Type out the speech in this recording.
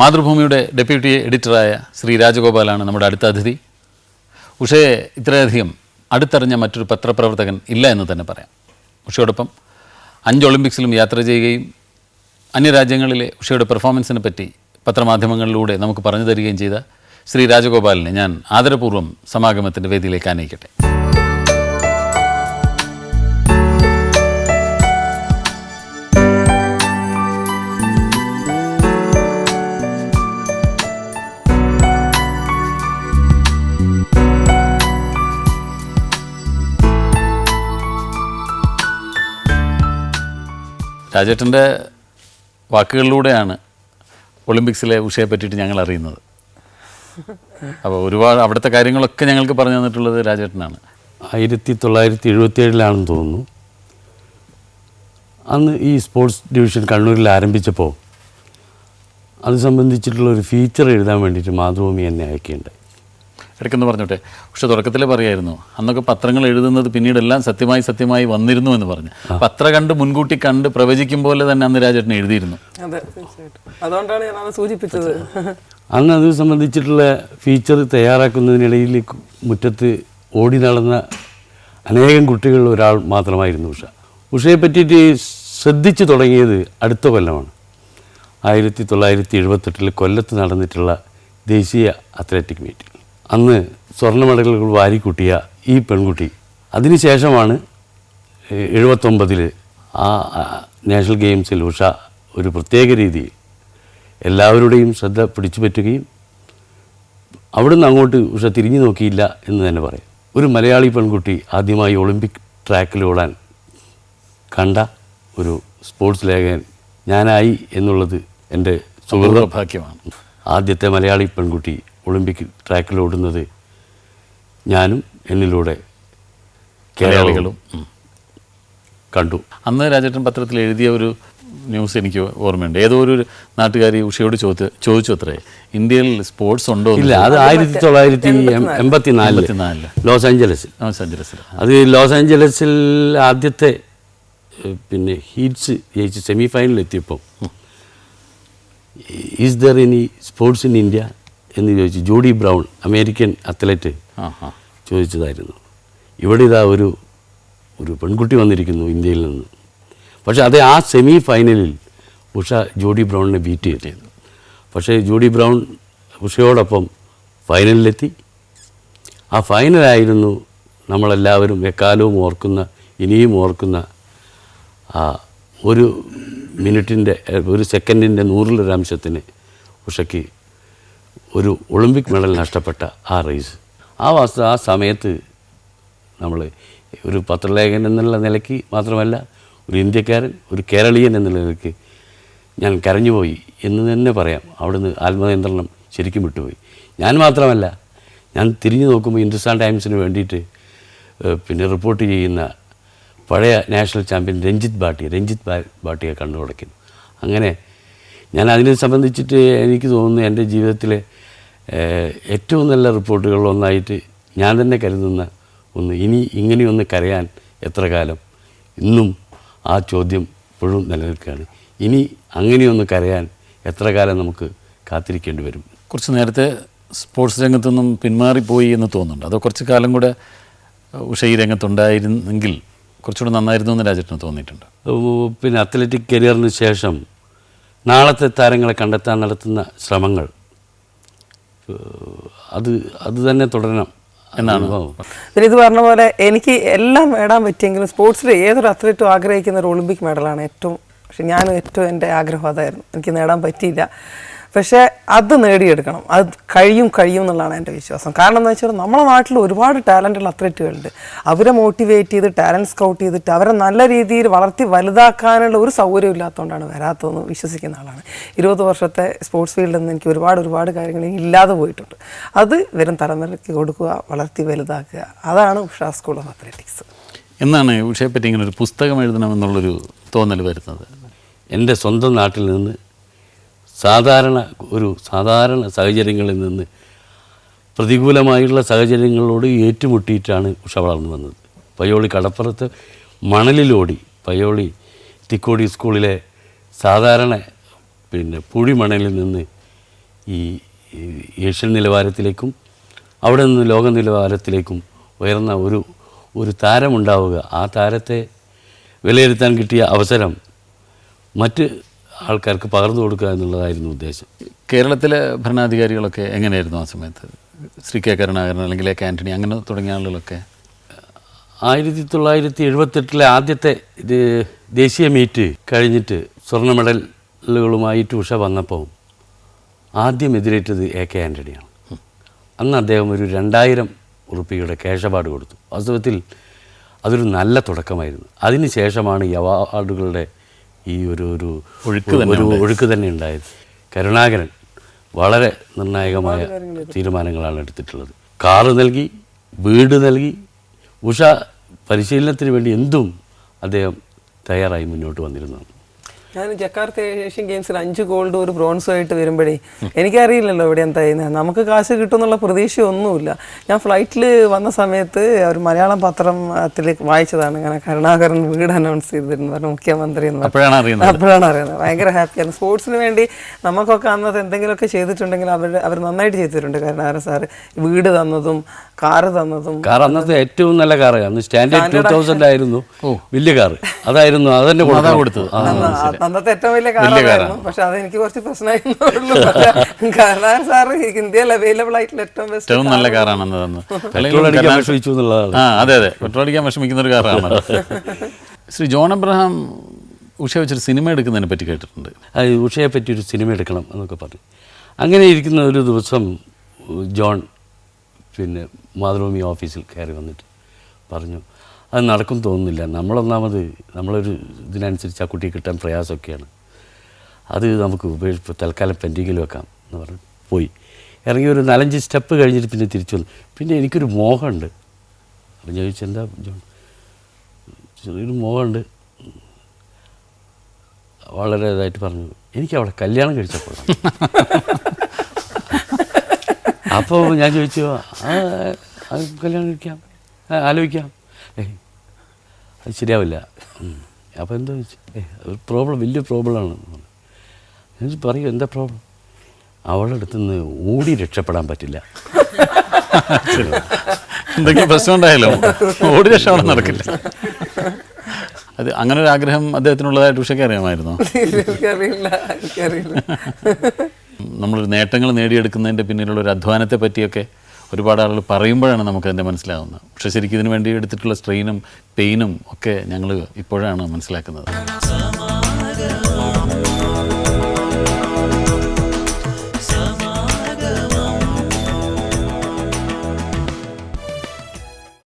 മാതൃഭൂമിയുടെ ഡെപ്യൂട്ടി എഡിറ്ററായ ശ്രീ രാജഗോപാലാണ് നമ്മുടെ അടുത്ത അതിഥി. ഉഷയെ ഇത്രയധികം അടുത്തറിഞ്ഞ മറ്റൊരു പത്രപ്രവർത്തകൻ ഇല്ല എന്ന് തന്നെ പറയാം. ഉഷയോടൊപ്പം അഞ്ച് ഒളിമ്പിക്സിലും യാത്ര ചെയ്യുകയും അന്യരാജ്യങ്ങളിലെ ഉഷയുടെ പെർഫോമൻസിനെ പറ്റി പത്രമാധ്യമങ്ങളിലൂടെ നമുക്ക് പറഞ്ഞു തരികയും ചെയ്ത ശ്രീ രാജഗോപാലിനെ ഞാൻ ആദരപൂർവം സമാഗമത്തിന്റെ വേദിയിലേക്ക് ആനയിക്കട്ടെ. രാജേട്ടന്റെ വാക്കുകളിലൂടെയാണ് ഒളിമ്പിക്സിലെ ഉഷയെ പറ്റിയിട്ട് ഞങ്ങൾ അറിയുന്നത്. അപ്പോൾ ഒരുപാട് അവിടുത്തെ കാര്യങ്ങളൊക്കെ ഞങ്ങൾക്ക് പറഞ്ഞു തന്നിട്ടുള്ളത് രാജേട്ടനാണ്. ആയിരത്തി തൊള്ളായിരത്തി എഴുപത്തിയേഴിലാണെന്ന് തോന്നുന്നു. അന്ന് ഈ സ്പോർട്സ് ഡിവിഷൻ കണ്ണൂരിൽ ആരംഭിച്ചപ്പോൾ അത് സംബന്ധിച്ചിട്ടുള്ള ഒരു ഫീച്ചർ എഴുതാൻ വേണ്ടിയിട്ട് മാതൃഭൂമി എന്നെ അയക്കുകയുണ്ടായി ഇടയ്ക്കെന്ന് പറഞ്ഞോട്ടെ. പക്ഷെ തുടക്കത്തിൽ പറയായിരുന്നു അന്നൊക്കെ പത്രങ്ങൾ എഴുതുന്നത് പിന്നീടെല്ലാം സത്യമായി സത്യമായി വന്നിരുന്നു എന്ന് പറഞ്ഞു. പത്ര കണ്ട് മുൻകൂട്ടി കണ്ട് പ്രവചിക്കും പോലെ തന്നെ അന്ന് രാജേട്ടൻ എഴുതിയിരുന്നു. അതെ അതുകൊണ്ടാണ് ഞാൻ സൂചിപ്പിച്ചത്. അന്ന് അത് സംബന്ധിച്ചിട്ടുള്ള ഫീച്ചർ തയ്യാറാക്കുന്നതിനിടയിൽ മുറ്റത്ത് ഓടി നടന്ന അനേകം കുട്ടികളിൽ ഒരാൾ മാത്രമായിരുന്നു ഉഷ. ഉഷയെ പറ്റിയിട്ട് ശ്രദ്ധിച്ചു തുടങ്ങിയത് അടുത്ത കൊല്ലമാണ്. ആയിരത്തി തൊള്ളായിരത്തി എഴുപത്തെട്ടിൽ കൊല്ലത്ത് നടന്നിട്ടുള്ള ദേശീയ അത്ലറ്റിക് മീറ്റിൽ. അന്ന് സ്വർണ മെഡലുകൾ വാരിക്കൂട്ടിയ ഈ പെൺകുട്ടി അതിനുശേഷമാണ് എഴുപത്തൊമ്പതിൽ ആ നാഷണൽ ഗെയിംസിൽ ഉഷ ഒരു പ്രത്യേക രീതിയിൽ എല്ലാവരുടെയും ശ്രദ്ധ പിടിച്ചു പറ്റുകയും അവിടുന്ന് അങ്ങോട്ട് ഉഷ തിരിഞ്ഞു നോക്കിയില്ല എന്ന് തന്നെ പറയാം. ഒരു മലയാളി പെൺകുട്ടി ആദ്യമായി ഒളിമ്പിക് ട്രാക്കിൽ ഓടാൻ കണ്ട ഒരു സ്പോർട്സ് ലേഖകൻ ഞാനായി എന്നുള്ളത് എന്റെ സുഹൃത ഭാഗ്യമാണ് ആദ്യത്തെ മലയാളി പെൺകുട്ടി ഒളിമ്പിക് ട്രാക്കിൽ ഓടുന്നത് ഞാനും എന്നിലൂടെ കേരളികളും കണ്ടു. അന്ന് രാജേട്ടൻ പത്രത്തിൽ എഴുതിയ ഒരു ന്യൂസ് എനിക്ക് ഓർമ്മയുണ്ട്. ഏതോ ഒരു നാട്ടുകാരി ഉഷയോട് ചോദിച്ചു ചോദിച്ചു അത്രേ. ഇന്ത്യയിൽ സ്പോർട്സ് ഉണ്ടോ ഇല്ല അത് ആയിരത്തി തൊള്ളായിരത്തി എൺപത്തിനാലിൽ എൺപത്തിനാലിൽ. ലോസ് ആഞ്ചലസിൽ. ലോസ് ആഞ്ചലസിൽ അത് ലോസ് ആഞ്ചലസിൽ ആദ്യത്തെ പിന്നെ ഹീറ്റ്സ് ജയിച്ച് സെമി ഫൈനലിൽ എത്തിയപ്പോൾ is there any sports in India? എന്ന് ചോദിച്ചു ജോഡി ബ്രൗൺ അമേരിക്കൻ അത്ലറ്റ് ചോദിച്ചതായിരുന്നു. ഇവിടെ ഇതാ ഒരു ഒരു പെൺകുട്ടി വന്നിരിക്കുന്നു ഇന്ത്യയിൽ നിന്ന്. പക്ഷേ അതേ ആ സെമി ഫൈനലിൽ ഉഷ ജോഡി ബ്രൗണിനെ ബീറ്റ് ചെയ്തിരുന്നു. പക്ഷേ ജോഡി ബ്രൗൺ ഉഷയോടൊപ്പം ഫൈനലിലെത്തി ആ ഫൈനലായിരുന്നു നമ്മളെല്ലാവരും എക്കാലവും ഓർക്കുന്ന ഇനിയും ഓർക്കുന്ന ആ ഒരു മിനിറ്റിന്റെ ഒരു സെക്കൻഡിന്റെ നൂറിലൊരംശത്തിന് ഉഷയ്ക്ക് ഒരു ഒളിമ്പിക് മെഡൽ നഷ്ടപ്പെട്ട ആ റേസ് ആ വസ്തു ആ സമയത്ത് നമ്മൾ ഒരു പത്രലേഖൻ എന്നുള്ള നിലയ്ക്ക് മാത്രമല്ല ഒരു ഇന്ത്യക്കാരൻ ഒരു കേരളീയൻ എന്നുള്ള നിലയ്ക്ക് ഞാൻ കരഞ്ഞുപോയി എന്ന് തന്നെ പറയാം. അവിടുന്ന് ആത്മനിയന്ത്രണം ശരിക്കും വിട്ടുപോയി. ഞാൻ മാത്രമല്ല ഞാൻ തിരിഞ്ഞു നോക്കുമ്പോൾ ഹിന്ദുസ്ഥാൻ ടൈംസിന് വേണ്ടിയിട്ട് പിന്നെ റിപ്പോർട്ട് ചെയ്യുന്ന പഴയ നാഷണൽ ചാമ്പ്യൻ രഞ്ജിത്ത് ബാട്ടി രഞ്ജിത്ത് ഭാട്ടിയെ കണ്ടു അങ്ങനെ ഞാൻ അതിനെ സംബന്ധിച്ചിട്ട് എനിക്ക് തോന്നുന്നു എന്റെ ജീവിതത്തിലെ ഏറ്റവും നല്ല റിപ്പോർട്ടുകളിലൊന്നായിട്ട് ഞാൻ തന്നെ കരുതുന്ന ഒന്ന് ഇനി ഇങ്ങനെയൊന്ന് കരയാൻ എത്ര കാലം? ഇന്നും ആ ചോദ്യം ഇപ്പോഴും നിലനിൽക്കുകയാണ്. ഇനി അങ്ങനെയൊന്ന് കരയാൻ എത്ര കാലം നമുക്ക് കാത്തിരിക്കേണ്ടി വരും? കുറച്ച് നേരത്തെ സ്പോർട്സ് രംഗത്തൊന്നും പിന്മാറിപ്പോയി എന്ന് തോന്നുന്നുണ്ട്. അതോ കുറച്ച് കാലം കൂടെ ഉഷ ഈ രംഗത്തുണ്ടായിരുന്നെങ്കിൽ കുറച്ചുകൂടെ നന്നായിരുന്നു എന്ന് രാജേട്ടന് തോന്നിയിട്ടുണ്ട്. പിന്നെ അത്ലറ്റിക് കരിയറിന് ശേഷം നാളത്തെ താരങ്ങളെ കണ്ടെത്താൻ നടത്തുന്ന ശ്രമങ്ങൾ അത് അത് തന്നെ തുടരണം എന്നാണ്? ഇത് പറഞ്ഞ പോലെ എനിക്ക് എല്ലാം നേടാൻ പറ്റിയെങ്കിലും സ്പോർട്സിൽ ഏതൊരു അത്ലറ്റും ആഗ്രഹിക്കുന്ന ഒരു ഒളിമ്പിക് മെഡലാണ് ഏറ്റവും പക്ഷെ ഞാനും ഏറ്റവും എന്റെ ആഗ്രഹം അതായിരുന്നു. എനിക്ക് നേടാൻ പറ്റിയില്ല. പക്ഷേ അത് നേടിയെടുക്കണം. അത് കഴിയും കഴിയും എന്നുള്ളതാണ് എന്റെ വിശ്വാസം. കാരണം എന്താ വെച്ചാൽ നമ്മുടെ നാട്ടിൽ ഒരുപാട് ടാലന്റുള്ള അത്ലറ്റുകളുണ്ട്. അവരെ മോട്ടിവേറ്റ് ചെയ്ത് ടാലന്റ് സ്കൗട്ട് ചെയ്തിട്ട് അവരെ നല്ല രീതിയിൽ വളർത്തി വലുതാക്കാനുള്ള ഒരു സൗകര്യം ഇല്ലാത്തതുകൊണ്ടാണ് വരാത്തതെന്ന് വിശ്വസിക്കുന്ന ആളാണ്. ഇരുപത് വർഷത്തെ സ്പോർട്സ് ഫീൽഡിൽ നിന്ന് എനിക്ക് ഒരുപാട് ഒരുപാട് കാര്യങ്ങൾ ഇല്ലാതെ പോയിട്ടുണ്ട്. അത് വരും തലമുറയ്ക്ക് കൊടുക്കുക വളർത്തി വലുതാക്കുക. അതാണ് ഉഷ സ്കൂൾ ഓഫ് അത്ലറ്റിക്സ് എന്നാണ് ഉഷയെപ്പറ്റി ഇങ്ങനെ ഒരു പുസ്തകം എഴുതണമെന്നുള്ളൊരു തോന്നൽ വരുന്നത്? എന്റെ സ്വന്തം നാട്ടിൽ നിന്ന് സാധാരണ ഒരു സാധാരണ സാഹചര്യങ്ങളിൽ നിന്ന് പ്രതികൂലമായുള്ള സാഹചര്യങ്ങളോട് ഏറ്റുമുട്ടിയിട്ടാണ് ഉഷ വളർന്നു വന്നത്. പയ്യോളി കടപ്പുറത്ത് മണലിലോടി പയ്യോളി തിക്കോടി സ്കൂളിലെ സാധാരണ പിന്നെ പുഴി മണലിൽ നിന്ന് ഈ ഏഷ്യൻ നിലവാരത്തിലേക്കും അവിടെ നിന്ന് ലോക നിലവാരത്തിലേക്കും ഉയർന്ന ഒരു ഒരു താരമുണ്ടാവുക. ആ താരത്തെ വിലയിരുത്താൻ കിട്ടിയ അവസരം മറ്റ് ആൾക്കാർക്ക് പകർന്നു കൊടുക്കുക എന്നുള്ളതായിരുന്നു ഉദ്ദേശം. കേരളത്തിലെ ഭരണാധികാരികളൊക്കെ എങ്ങനെയായിരുന്നു ആ സമയത്ത്? ശ്രീ കെ കരുണാകരൻ അല്ലെങ്കിൽ എ കെ ആന്റണി അങ്ങനെ തുടങ്ങിയ ആളുകളൊക്കെ? ആയിരത്തി തൊള്ളായിരത്തി എഴുപത്തെട്ടിലെ ആദ്യത്തെ ഇത് ദേശീയ മീറ്റ് കഴിഞ്ഞിട്ട് സ്വർണ മെഡലുകളുമായിട്ട് ഉഷ വന്നപ്പോൾ ആദ്യം എതിരേറ്റത് എ കെ ആന്റണിയാണ് അന്ന് അദ്ദേഹം ഒരു രണ്ടായിരം ഉറുപ്പികയുടെ കേശപാട് കൊടുത്തു. വാസ്തവത്തിൽ അതൊരു നല്ല തുടക്കമായിരുന്നു. അതിനുശേഷമാണ് ഈ അവാർഡുകളുടെ ഈ ഒരു ഒരു ഒഴുക്ക് തന്നെ ഒരു ഒഴുക്ക് തന്നെ ഉണ്ടായത്. കരുണാകരൻ വളരെ നിർണായകമായ തീരുമാനങ്ങളാണ് എടുത്തിട്ടുള്ളത്. കാറ് നൽകി വീട് നൽകി ഉഷ പരിശീലനത്തിന് വേണ്ടി എന്തും അദ്ദേഹം തയ്യാറായി മുന്നോട്ട് വന്നിരുന്നതാണ്. ഞാൻ ജക്കാർത്ത ഏഷ്യൻ ഗെയിംസിൽ അഞ്ച് ഗോൾഡ് ഒരു ബ്രോൺസും ആയിട്ട് വരുമ്പോഴേ എനിക്കറിയില്ലല്ലോ ഇവിടെ എന്താ ചെയ്യുന്നത്. നമുക്ക് കാശ് കിട്ടുമെന്നുള്ള പ്രതീക്ഷയൊന്നുമില്ല. ഞാൻ ഫ്ലൈറ്റിൽ വന്ന സമയത്ത് ഒരു മലയാളം പത്രത്തിൽ വായിച്ചതാണ്. ഇങ്ങനെ കരുണാകരൻ വീട് അനൗൺസ് ചെയ്തിരുന്നു. പറഞ്ഞു മുഖ്യമന്ത്രി എന്ന് പറഞ്ഞു. അപ്പോഴാണ് അറിയുന്നത്. അപ്പോഴാണ് അറിയുന്നത്. ഭയങ്കര ഹാപ്പിയാണ് സ്പോർട്സിന് വേണ്ടി നമുക്കൊക്കെ അന്നത് എന്തെങ്കിലുമൊക്കെ ചെയ്തിട്ടുണ്ടെങ്കിൽ അവർ അവർ നന്നായിട്ട് ചെയ്തിട്ടുണ്ട് കരുണാകരൻ സാറ്. വീട് തന്നതും കാറ് തന്നതും. കാർ അന്നത്തെ ഏറ്റവും നല്ല കാറ്. അന്ന് സ്റ്റാൻഡേർഡ് ടൂ തൗസൻഡ് ആയിരുന്നു. വലിയ കാർ അതായിരുന്നു അതന്നെ. കൊടുത്തത്. അന്നത്തെ ഏറ്റവും വലിയ കാറായിരുന്നു പക്ഷെ അത് എനിക്ക് കുറച്ച് പ്രശ്നമായിരുന്നു കാരണം സാറ് ഇന്ത്യയിൽ അവൈലബിൾ ആയിട്ടുള്ള ഏറ്റവും ബെസ്റ്റ് ഏറ്റവും നല്ല കാറാണെന്ന് തന്നു അതെ അതെ. പെട്രോൾ അടിക്കാൻ വിഷമിക്കുന്ന ഒരു കാറാണ് ശ്രീ ജോൺ അബ്രഹാം ഉഷ വെച്ചൊരു സിനിമ എടുക്കുന്നതിനെ പറ്റി കേട്ടിട്ടുണ്ട്. അത് ഉഷയെ പറ്റി ഒരു സിനിമ എടുക്കണം എന്നൊക്കെ പറഞ്ഞു. അങ്ങനെ ഇരിക്കുന്ന ഒരു ദിവസം ജോൺ പിന്നെ മാതൃഭൂമി ഓഫീസിൽ കയറി വന്നിട്ട് പറഞ്ഞു അത് നടക്കും തോന്നുന്നില്ല. നമ്മളൊന്നാമത് നമ്മളൊരു ഇതിനനുസരിച്ച് ആ കുട്ടിയെ കിട്ടാൻ പ്രയാസമൊക്കെയാണ്. അത് നമുക്ക് ഉപയോഗിച്ച് തൽക്കാലം പെൻഡിങ്ങിൽ വെക്കാം എന്ന് പറഞ്ഞു പോയി. ഇറങ്ങി ഒരു നാലഞ്ച് സ്റ്റെപ്പ് കഴിഞ്ഞിട്ട് പിന്നെ തിരിച്ചു വന്നു. പിന്നെ എനിക്കൊരു മോഹമുണ്ട്. അപ്പം ചോദിച്ചു എന്താ ചെറിയൊരു മോഹമുണ്ട്. വളരെ ഇതായിട്ട് പറഞ്ഞു എനിക്ക് അവിടെ കല്യാണം കഴിച്ചപ്പോൾ. അപ്പോൾ ഞാൻ ചോദിച്ചു കല്യാണം കഴിക്കാം. ആലോചിക്കാം. ഏയ് അത് ശരിയാവില്ല. അപ്പോൾ എന്താ ചോദിച്ചു ഏ ഒരു പ്രോബ്ലം വലിയ പ്രോബ്ലമാണ് ഞാൻ ചോദിച്ചു, പറയൂ എന്താ പ്രോബ്ലം അവളുടെ അടുത്ത് നിന്ന് ഓടി രക്ഷപ്പെടാൻ പറ്റില്ല. എന്തെങ്കിലും പ്രശ്നം ഉണ്ടായാലോ? ഓടി രക്ഷപ്പെടാൻ നടക്കില്ല. അത് അങ്ങനെ ഒരു ആഗ്രഹം അദ്ദേഹത്തിനുള്ളതായിട്ട് ഉഷയ്ക്ക് അറിയാമായിരുന്നോ? അറിയില്ല അറിയില്ല നമ്മളൊരു നേട്ടങ്ങൾ നേടിയെടുക്കുന്നതിന്റെ പിന്നിലുള്ള ഒരു അധ്വാനത്തെ പറ്റിയൊക്കെ ഒരുപാട് ആളുകൾ പറയുമ്പോഴാണ് നമുക്ക് അതിന്റെ മനസ്സിലാവുന്നത്. പക്ഷേ ശരിക്കും ഇതിനു വേണ്ടി എടുത്തിട്ടുള്ള സ്ട്രെയിനും പെയിനും ഒക്കെ ഞങ്ങൾ ഇപ്പോഴാണ് മനസ്സിലാക്കുന്നത്.